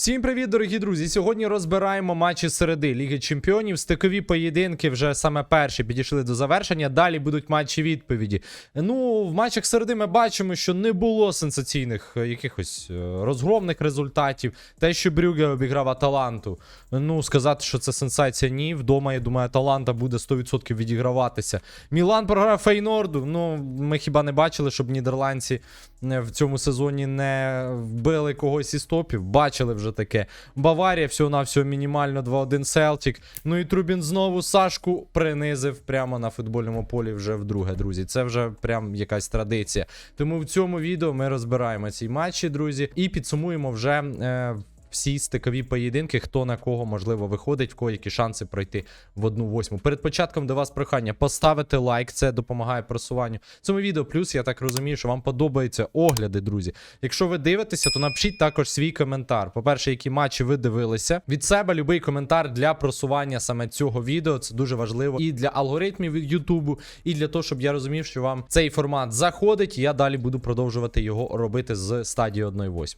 Всім привіт, дорогі друзі! Сьогодні розбираємо матчі середи Ліги Чемпіонів. Стикові поєдинки вже саме перші підійшли до завершення. Далі будуть матчі відповіді. Ну, в матчах середи ми бачимо, що не було сенсаційних е, якихось е, розгромних результатів. Те, що Брюге обіграв Аталанту. Ну, сказати, що це сенсація, ні. Вдома, я думаю, Аталанта буде 100% відіграватися. Мілан програв Фейнорду. Ну, ми хіба не бачили, щоб нідерландці е, в цьому сезоні не вбили когось із топів. Бачили вже таке. Баварія всього-навсього мінімально 2-1 Селтік. Ну і Трубін знову Сашку принизив прямо на футбольному полі вже вдруге, друзі. Це вже прям якась традиція. Тому в цьому відео ми розбираємо ці матчі, друзі, і підсумуємо вже. Е, всі стикові поєдинки, хто на кого можливо виходить, в кого які шанси пройти в одну восьму. Перед початком до вас прохання поставити лайк, це допомагає просуванню цьому відео. Плюс я так розумію, що вам подобаються огляди, друзі. Якщо ви дивитеся, то напишіть також свій коментар. По-перше, які матчі ви дивилися. Від себе будь-який коментар для просування саме цього відео. Це дуже важливо і для алгоритмів Ютубу, і для того, щоб я розумів, що вам цей формат заходить. Я далі буду продовжувати його робити з стадії 1-8.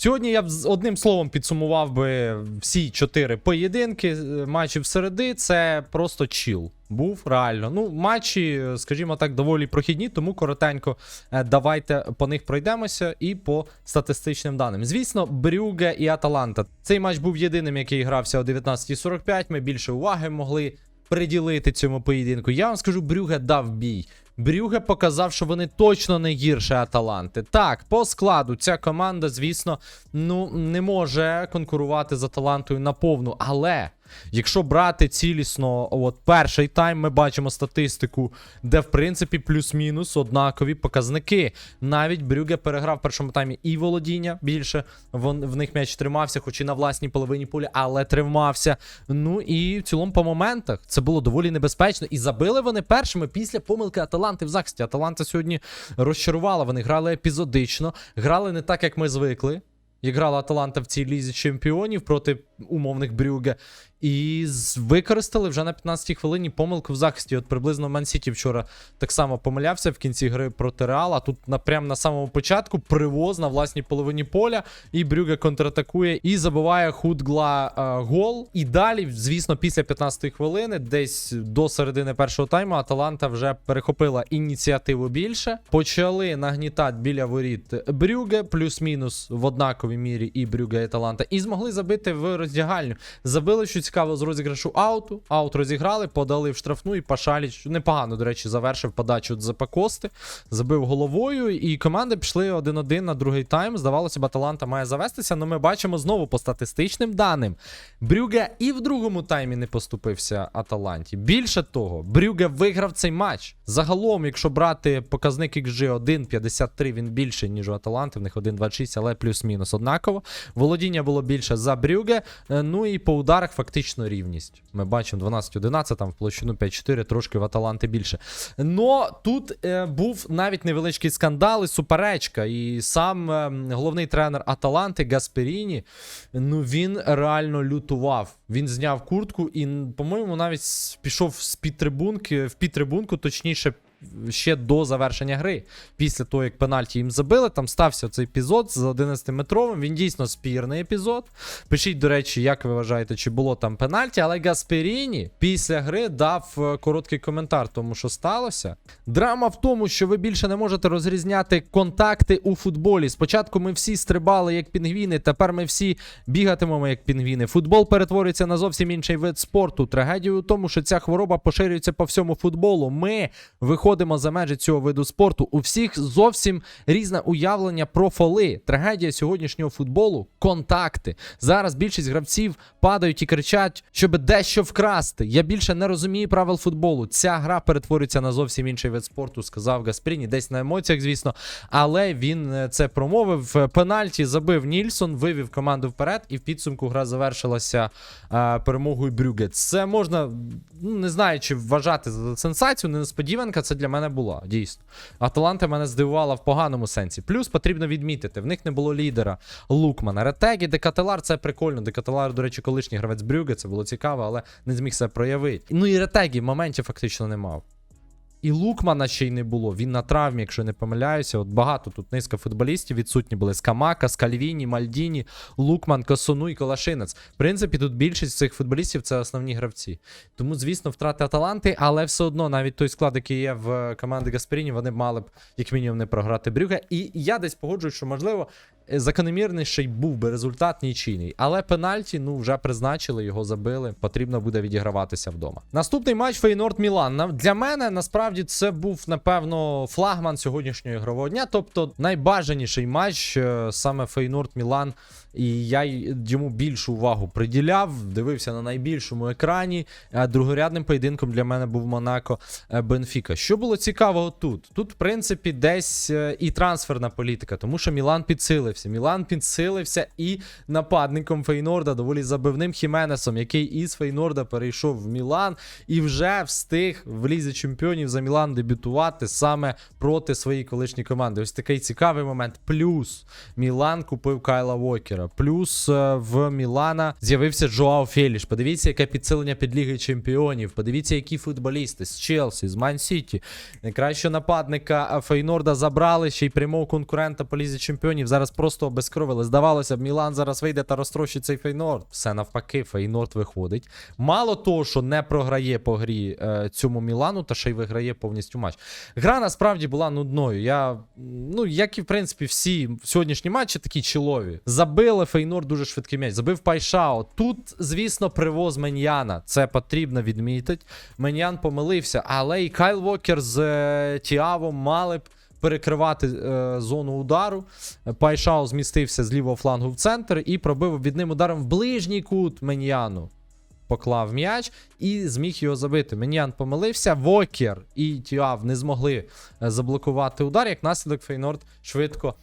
Сьогодні я з- одним словом підсумував би всі чотири поєдинки е, матчів середи. Це просто чіл. Був реально. Ну, матчі, е, скажімо так, доволі прохідні, тому коротенько е, давайте по них пройдемося і по статистичним даним. Звісно, Брюге і Аталанта. Цей матч був єдиним, який грався о 19.45. Ми більше уваги могли приділити цьому поєдинку. Я вам скажу, Брюге дав бій. Брюге показав, що вони точно не гірше Аталанти. Так, по складу ця команда, звісно, ну не може конкурувати з Аталантою на повну. Але якщо брати цілісно, от перший тайм, ми бачимо статистику, де в принципі плюс-мінус однакові показники. Навіть Брюге переграв в першому таймі і володіння більше. Вон, в них м'яч тримався, хоч і на власній половині поля, але тримався. Ну і в цілому по моментах це було доволі небезпечно. І забили вони першими після помилки Аталанти в захисті. Аталанта сьогодні розчарувала. Вони грали епізодично, грали не так, як ми звикли. Як грала Аталанта в цій лізі чемпіонів проти умовних Брюге. І використали вже на 15-й хвилині помилку в захисті. От приблизно Ман Сіті вчора так само помилявся в кінці гри проти Реала. Тут на, прямо на самому початку привоз на власній половині поля. І Брюге контратакує і забиває Худгла е, гол. І далі, звісно, після 15-ї хвилини, десь до середини першого тайму, Аталанта вже перехопила ініціативу більше. Почали нагнітати біля воріт Брюге, плюс-мінус в однаковій мірі і Брюге і Аталанта. І змогли забити в роздягальню. Забили, що цікаво, з розіграшу ауту. Аут розіграли, подали в штрафну, і Пашаліч непогано, до речі, завершив подачу Дзепа Кости, забив головою, і команди пішли 1-1 на другий тайм. Здавалося б, Аталанта має завестися, але ми бачимо знову по статистичним даним. Брюге і в другому таймі не поступився Аталанті. Більше того, Брюге виграв цей матч. Загалом, якщо брати показник XG 1,53, він більше, ніж у Аталанти, в них 1,26, але плюс-мінус однаково. Володіння було більше за Брюге. Е, Ну і по ударах фактично рівність. Ми бачимо 12-11, там в площину 5-4, трошки в Аталанти більше. Но тут е, був навіть невеличкий скандал і суперечка. І сам е, головний тренер Аталанти Гасперіні, ну він реально лютував. Він зняв куртку і, по-моєму, навіть пішов з під трибунки, в підтрибунку, точніше. Ще до завершення гри, після того, як пенальті їм забили, там стався цей епізод з 11-метровим. Він дійсно спірний епізод. Пишіть, до речі, як ви вважаєте, чи було там пенальті, але Гасперіні після гри дав е, короткий коментар, тому що сталося. Драма в тому, що ви більше не можете розрізняти контакти у футболі. Спочатку ми всі стрибали як пінгвіни, тепер ми всі бігатимемо як пінгвіни. Футбол перетворюється на зовсім інший вид спорту. Трагедія у тому, що ця хвороба поширюється по всьому футболу. Ми виходимо за межі цього виду спорту. У всіх зовсім різне уявлення про фоли. Трагедія сьогоднішнього футболу контакти. Зараз більшість гравців падають і кричать, щоб дещо вкрасти. Я більше не розумію правил футболу. Ця гра перетворюється на зовсім інший вид спорту, сказав Гаспріні. Десь на емоціях, звісно. Але він е, це промовив. Пенальті забив Нільсон, вивів команду вперед, і в підсумку гра завершилася е, перемогою Брюге. Це можна, не знаю, чи вважати за сенсацію, не несподіванка. Це для мене була дійсно. Аталанта мене здивувала в поганому сенсі. Плюс потрібно відмітити, в них не було лідера Лукмана. Ретегі, Декателар це прикольно. Декателар, до речі, колишній гравець Брюге, це було цікаво, але не зміг себе проявити. Ну і Ретегі в моменті фактично не мав. І Лукмана ще й не було. Він на травмі, якщо не помиляюся. От багато тут низка футболістів відсутні були: Скамака, Скальвіні, Мальдіні, Лукман, Косону і Колашинець. В принципі, тут більшість цих футболістів це основні гравці. Тому, звісно, втрати Аталанти, але все одно, навіть той склад, який є в команди Гасперіні, вони мали б як мінімум не програти Брюге. І я десь погоджуюсь, що можливо. Закономірніший був би результат нічийний, але пенальті ну вже призначили, його забили. Потрібно буде відіграватися вдома. Наступний матч Фейнорд Мілан. Для мене насправді це був напевно флагман сьогоднішнього ігрового дня. Тобто найбажаніший матч е, саме Фейнорд Мілан. І я йому більшу увагу приділяв, дивився на найбільшому екрані. Другорядним поєдинком для мене був Монако е, Бенфіка. Що було цікавого тут? Тут, в принципі, десь е, і трансферна політика, тому що Мілан підсилився. Мілан підсилився і нападником Фейнорда, доволі забивним Хіменесом, який із Фейнорда перейшов в Мілан і вже встиг в лізі чемпіонів за Мілан дебютувати саме проти своєї колишньої команди. Ось такий цікавий момент. Плюс Мілан купив Кайла Вокера. Плюс е, в Мілана з'явився Жоао Феліш. Подивіться, яке підсилення під Ліги Чемпіонів. Подивіться, які футболісти з Челсі, з Ман Сіті. Найкращого нападника е, Фейнорда забрали, ще й прямого конкурента по Лізі Чемпіонів. Зараз просто обезкровили. Здавалося б, Мілан зараз вийде та розтрощить цей Фейнорд. Все навпаки, Фейнорд виходить. Мало того, що не програє по грі е, цьому Мілану, та ще й виграє повністю матч. Гра насправді була нудною. Я, ну, як і в принципі всі сьогоднішні матчі такі чолові. Забили Фейнорд дуже швидкий м'яч. Забив Пайшао. Тут, звісно, привоз Меньяна. Це потрібно відмітити. Меньян помилився, але і Кайл Вокер з е, Тіаво мали б. Перекривати е, зону удару. Пайшао змістився з лівого флангу в центр і пробив відним ударом в ближній кут Меньяну. Поклав м'яч і зміг його забити. Меньян помилився. Вокер і Тіав не змогли е, заблокувати удар. Як наслідок Фейнорд швидко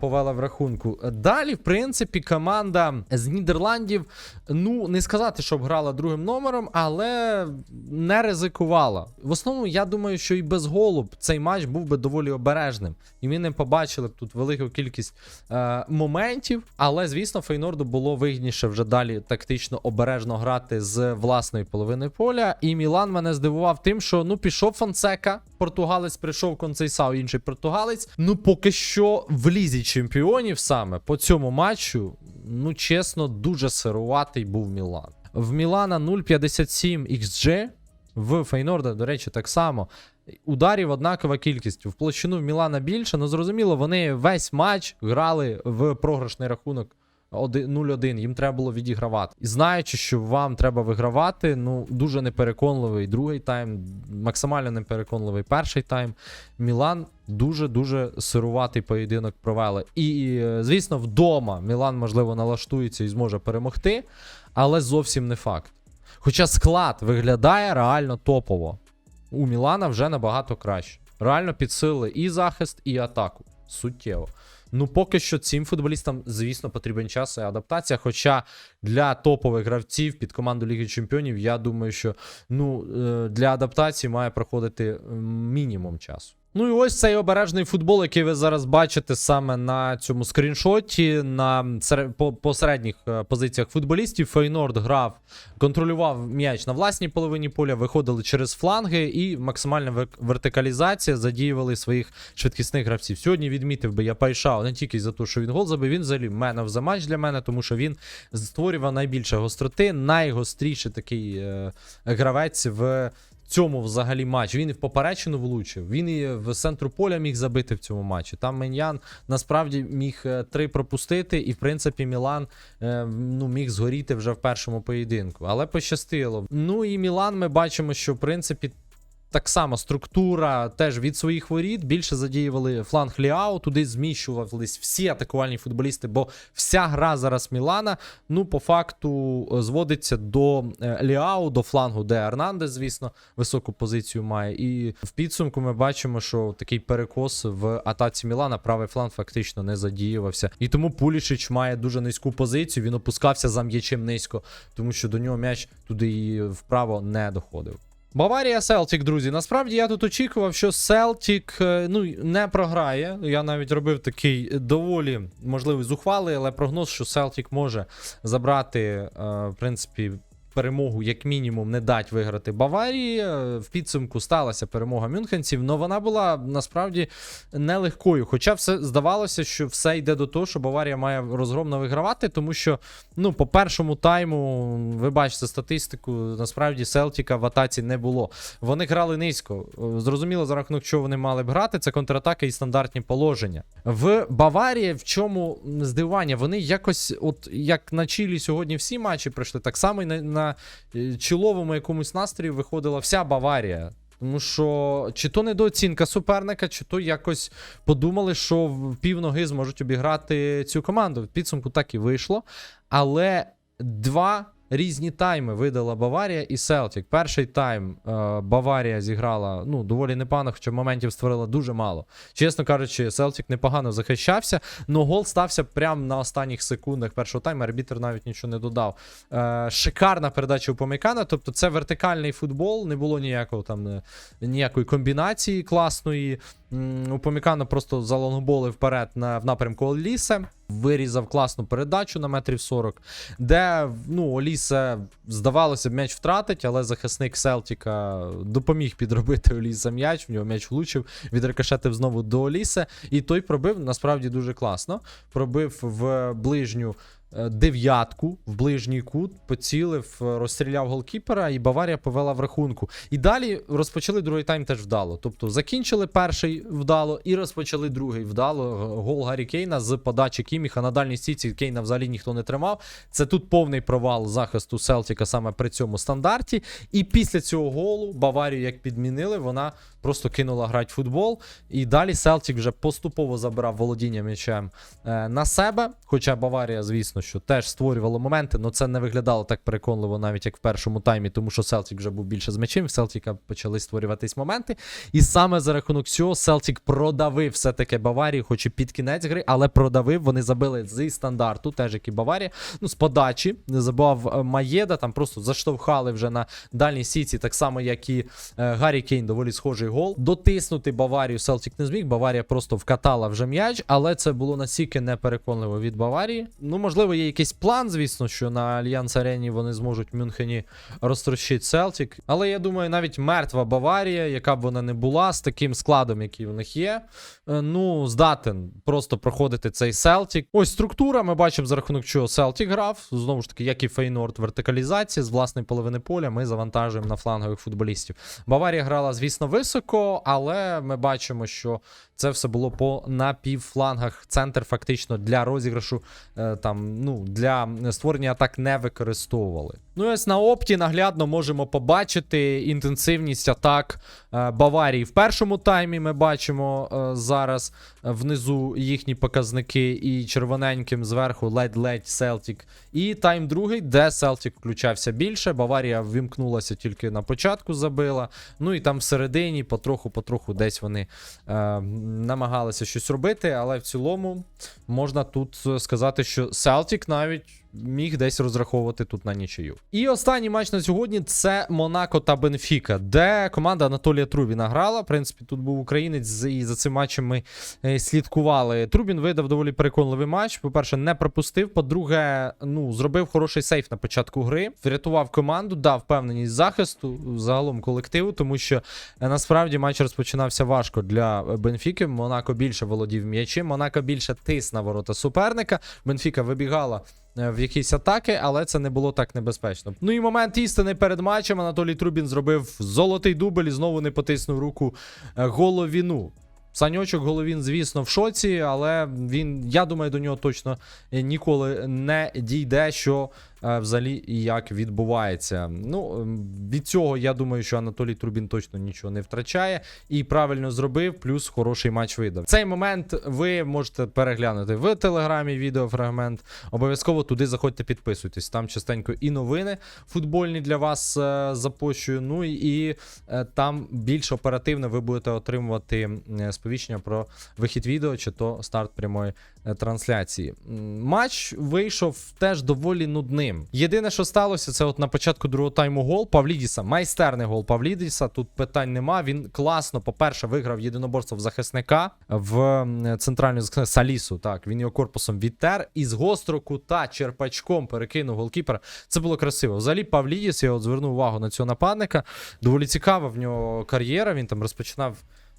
повела в рахунку. Далі, в принципі, команда з Нідерландів, ну не сказати, щоб грала другим номером, але не ризикувала. В основному, я думаю, що і без голу цей матч був би доволі обережним. І ми не побачили б тут велику кількість е, моментів. Але, звісно, Фейнорду було вигідніше вже далі тактично обережно грати з власної половини поля. І Мілан мене здивував тим, що ну пішов Фонсека, португалець прийшов Концейсау, інший португалець. Ну поки що в лізі чемпіонів саме по цьому матчу, ну чесно, дуже сируватий був Мілан. В Мілана 0,57 XG, в Фейнорда, до речі, так само. Ударів однакова кількість. В площину в Мілана більше. Ну зрозуміло, вони весь матч грали в програшний рахунок. Оди- 0-1, їм треба було відігравати. І знаючи, що вам треба вигравати, ну дуже непереконливий другий тайм, максимально непереконливий перший тайм. Мілан дуже-дуже сируватий поєдинок провели. І, е, звісно, вдома Мілан, можливо, налаштується і зможе перемогти, але зовсім не факт. Хоча склад виглядає реально топово. У Мілана вже набагато краще. Реально підсилили і захист, і атаку. Суттєво. Ну, поки що цим футболістам, звісно, потрібен час і адаптація. Хоча для топових гравців під команду Ліги Чемпіонів, я думаю, що ну, е, для адаптації має проходити мінімум часу. Ну і ось цей обережний футбол, який ви зараз бачите саме на цьому скріншоті, на сере- по, по середніх е, позиціях футболістів. Фейнорд грав, контролював м'яч на власній половині поля, виходили через фланги і максимальна вертикалізація задіювали своїх швидкісних гравців. Сьогодні відмітив би я Пайшао не тільки за те, що він гол забив, він взагалі мене в матч для мене, тому що він створював найбільше гостроти, найгостріший такий е, гравець в цьому взагалі матчі. Він і в поперечину влучив, він і в центру поля міг забити в цьому матчі. Там Меньян насправді міг е, три пропустити, і в принципі Мілан е, ну, міг згоріти вже в першому поєдинку. Але пощастило. Ну і Мілан ми бачимо, що в принципі. Так само структура теж від своїх воріт більше задіювали фланг Ліао, туди зміщувались всі атакувальні футболісти, бо вся гра зараз Мілана, ну, по факту, е, зводиться до е, Ліао, до флангу, де Ернандес, звісно, високу позицію має. І в підсумку ми бачимо, що такий перекос в атаці Мілана, правий фланг фактично не задіювався. І тому Пулішич має дуже низьку позицію. Він опускався за м'ячем низько, тому що до нього м'яч туди і вправо не доходив. Баварія Селтік, друзі. Насправді я тут очікував, що Селтік ну, не програє. Я навіть робив такий доволі можливий зухвалий, але прогноз, що Селтік може забрати, е, в принципі, перемогу, як мінімум, не дать виграти Баварії. Е, В підсумку сталася перемога мюнхенців, але вона була насправді нелегкою. Хоча все здавалося, що все йде до того, що Баварія має розгромно вигравати, тому що ну, по першому тайму, ви бачите статистику, насправді Селтіка в атаці не було. Вони грали низько. Е, Зрозуміло, за рахунок чого вони мали б грати, це контратаки і стандартні положення. В Баварії в чому здивування? Вони якось, от як на Чилі сьогодні всі матчі пройшли, так само і на, на е, чоловому якомусь настрої виходила вся Баварія. Тому що чи то недооцінка суперника, чи то якось подумали, що в півноги зможуть обіграти цю команду. В підсумку так і вийшло. Але два різні тайми видала Баварія і Селтік. Перший тайм е, Баварія зіграла ну, доволі непогано, хоча моментів створила дуже мало. Чесно кажучи, Селтік непогано захищався, але гол стався прямо на останніх секундах першого тайму. Арбітр навіть нічого не додав. Е, шикарна передача у Помейкана, тобто це вертикальний футбол, не було ніякого там е, ніякої комбінації класної. У Помікана просто залонгболи вперед на, в напрямку Олісе. Вирізав класну передачу на метрів 40, де ну, Олісе, здавалося б, м'яч втратить, але захисник Селтіка допоміг підробити Оліса м'яч. В нього м'яч влучив, відрикошетив знову до Олісе. І той пробив насправді дуже класно. Пробив в ближню дев'ятку, в ближній кут, поцілив, е, розстріляв голкіпера, і Баварія повела в рахунку. І далі розпочали другий тайм теж вдало. Тобто закінчили перший вдало і розпочали другий вдало. Гол Гаррі Кейна з подачі Кіміха на дальній стійці Кейна взагалі ніхто не тримав. Це тут повний провал захисту Селтіка саме при цьому стандарті. І після цього голу Баварію, як підмінили, вона просто кинула грати футбол. І далі Селтік вже поступово забирав володіння м'ячем е, на себе. Хоча Баварія, звісно, що теж створювала моменти, але це не виглядало так переконливо, навіть як в першому таймі, тому що Селтік вже був більше з м'ячем. В Селтіка почали створюватись моменти. І саме за рахунок цього Селтік продавив все-таки Баварію, хоч і під кінець гри, але продавив. Вони забили зі стандарту, теж як і Баварія. Ну, з подачі не забував е, Маєда, там просто заштовхали вже на дальній сіці, так само, як і е, Гаррі Кейн, доволі схожий гол. Дотиснути Баварію Селтік не зміг. Баварія просто вкатала вже м'яч, але це було настільки непереконливо від Баварії. Ну, можливо, є якийсь план, звісно, що на Альянс Арені вони зможуть в Мюнхені розтрощити Селтік. Але я думаю, навіть мертва Баварія, яка б вона не була, з таким складом, який в них є, ну, здатен просто проходити цей Селтік. Ось структура. Ми бачимо, за рахунок чого Селтік грав. Знову ж таки, як і Фейнорд, вертикалізація з власної половини поля. Ми завантажуємо на флангових футболістів. Баварія грала, звісно, високо, але ми бачимо, що це все було по напівфлангах. Центр фактично для розіграшу, е, там, ну, для створення атак не використовували. Ну, ось на опті наглядно можемо побачити інтенсивність атак е, Баварії. В першому таймі ми бачимо е, зараз е, внизу їхні показники і червоненьким зверху ледь-ледь Селтік. І тайм другий, де Селтік включався більше. Баварія ввімкнулася тільки на початку, забила. Ну і там всередині потроху-потроху десь вони е, намагалися щось робити, але в цілому можна тут сказати, що Селтік навіть. Міг десь розраховувати тут на нічию. І останній матч на сьогодні це Монако та Бенфіка, де команда Анатолія Трубіна грала. В принципі, тут був українець, і за цим матчем ми е, слідкували. Трубін видав доволі переконливий матч. По-перше, не пропустив. По-друге, ну, зробив хороший сейф на початку гри, врятував команду, дав впевненість захисту загалом колективу, тому що е, насправді матч розпочинався важко для е, Бенфіки. Монако більше володів м'ячем, Монако більше тис на ворота суперника. Бенфіка вибігала в якісь атаки, але це не було так небезпечно. Ну і момент істини перед матчем Анатолій Трубін зробив золотий дубль і знову не потиснув руку е, головіну. Саньочок Головін, звісно, в шоці, але він, я думаю, до нього точно е, ніколи не дійде, що е, взагалі і як відбувається. Ну, ем, від цього я думаю, що Анатолій Трубін точно нічого не втрачає і правильно зробив, плюс хороший матч видав. Цей момент ви можете переглянути в телеграмі відеофрагмент. Обов'язково туди заходьте, підписуйтесь. Там частенько і новини футбольні для вас е, запощую. Ну і е, там більш оперативно ви будете отримувати е, сповіщення про вихід відео чи то старт прямої е, трансляції. Матч вийшов теж доволі нудним. Єдине, що сталося, це от на початку другого тайму гол Павлідіса. Майстерний гол Павлідіса. Тут питань нема. Він класно, по-перше, виграв єдиноборство в захисника в центральну Салісу. Так, він його корпусом відтер і з гострого кута черпачком перекинув голкіпера. Це було красиво. Взагалі, Павлідіс, я от звернув увагу на цього нападника. Доволі цікава в нього кар'єра. Він там розпочинав.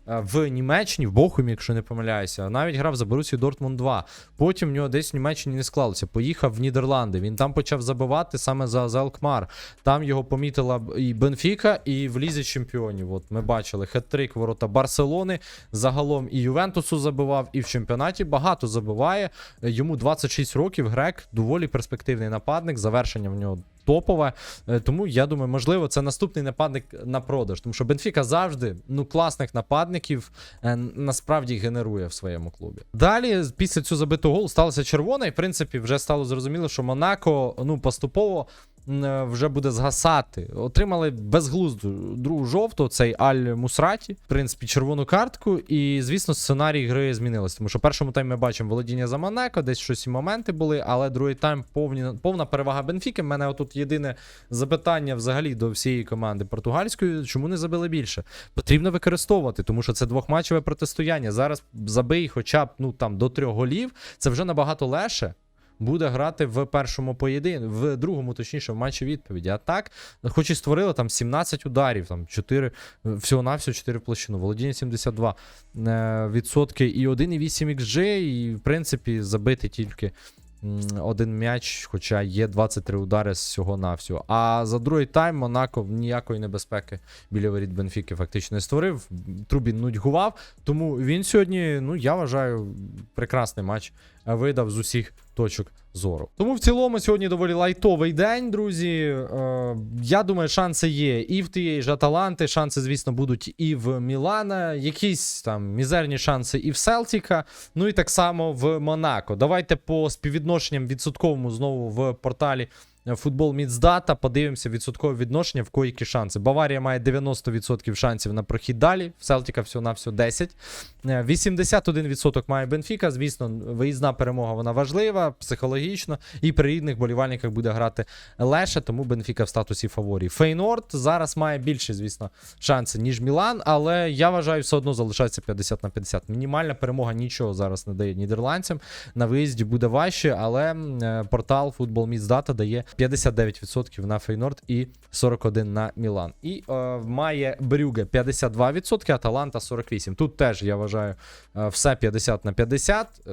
Е, В Німеччині, в Бохумі, якщо не помиляюся, навіть грав за Борусію Дортмунд 2. Потім в нього десь в Німеччині не склалося. Поїхав в Нідерланди. Він там почав забивати саме за, Алкмар. Там його помітила і Бенфіка, і в Лізі Чемпіонів. От ми бачили хет-трик ворота Барселони. Загалом і Ювентусу забивав, і в чемпіонаті багато забиває. Йому 26 років. Грек доволі перспективний нападник. Завершення в нього топове. Тому я думаю, можливо, це наступний нападник на продаж. Тому що Бенфіка завжди ну класних нападників е, насправді генерує в своєму клубі. Далі, після цього забитого голу, сталося червона, і в принципі вже стало зрозуміло, що Монако ну поступово. Е, Вже буде згасати. Отримали безглузду другу жовту, цей Аль Мусраті, в принципі, червону картку. І, звісно, сценарій гри змінився. Тому що в першому таймі ми бачимо володіння за Монако, десь щось і моменти були, але другий тайм повні, повна перевага Бенфіки. У мене отут єдине запитання взагалі до всієї команди португальської: чому не забили більше? Потрібно використовувати, тому що це двохматчеве протистояння. Зараз забий хоча б ну там до трьох голів. Це вже набагато легше. Буде грати в першому поєдинку, в другому, точніше, в матчі відповіді. А так, хоч і створили там 17 ударів, там 4, всього-навсього 4 в площину, володіння 72 е, відсотки і 1,8 XG, і в принципі забити тільки один м'яч, хоча є 23 удари з всього навсього. А за другий тайм Монако ніякої небезпеки біля воріт Бенфіки фактично не створив. Трубін нудьгував. Тому він сьогодні, ну я вважаю, прекрасний матч е, видав з усіх точок зору. Тому в цілому сьогодні доволі лайтовий день, друзі. Е, я думаю, шанси є і в тієї ж Аталанти. Шанси, звісно, будуть і в Мілана. Якісь там мізерні шанси і в Селтіка. Ну і так само в Монако. Давайте по співвідношенням відсотковому знову в порталі. Футбол Міцдата, подивимося відсоткове відношення, в кої які шанси. Баварія має 90% шансів на прохід далі, в Селтіка всього на всього 10. Е, 81% має Бенфіка. Звісно, виїзна перемога вона важлива, психологічно, і при рідних болівальниках буде грати легше, тому Бенфіка в статусі фаворі. Фейнорд зараз має більше, звісно, шанси, ніж Мілан, але я вважаю, все одно залишається 50 на 50. Мінімальна перемога нічого зараз не дає нідерландцям. На виїзді буде важче, але е, портал Футбол Міцдата дає 59% на Фейнорд і 41% на Мілан. І е, має Брюге 52%, Аталанта 48%. Тут теж я вважаю е, все 50 на 50. Е,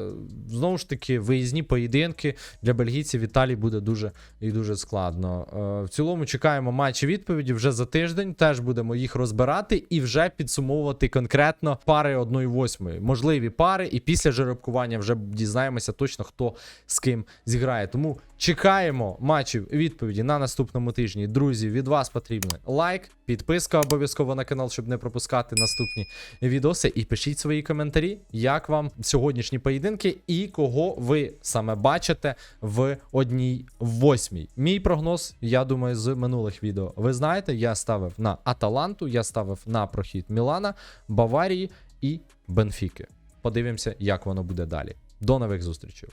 знову ж таки, виїзні поєдинки для бельгійців в Італії буде дуже і дуже складно. Е, в цілому чекаємо матчі відповіді вже за тиждень. Теж будемо їх розбирати і вже підсумовувати конкретно пари 1-8. Можливі пари, і після жеребкування вже дізнаємося точно, хто з ким зіграє. Тому чекаємо матчів відповіді на наступному тижні. Друзі, від вас потрібен лайк, підписка обов'язково на канал, щоб не пропускати наступні відоси. І пишіть свої коментарі, як вам сьогоднішні поєдинки і кого ви саме бачите в одній восьмій. Мій прогноз, я думаю, з минулих відео. Ви знаєте, я ставив на Аталанту, я ставив на прохід Мілана, Баварії і Бенфіки. Подивимося, як воно буде далі. До нових зустрічей.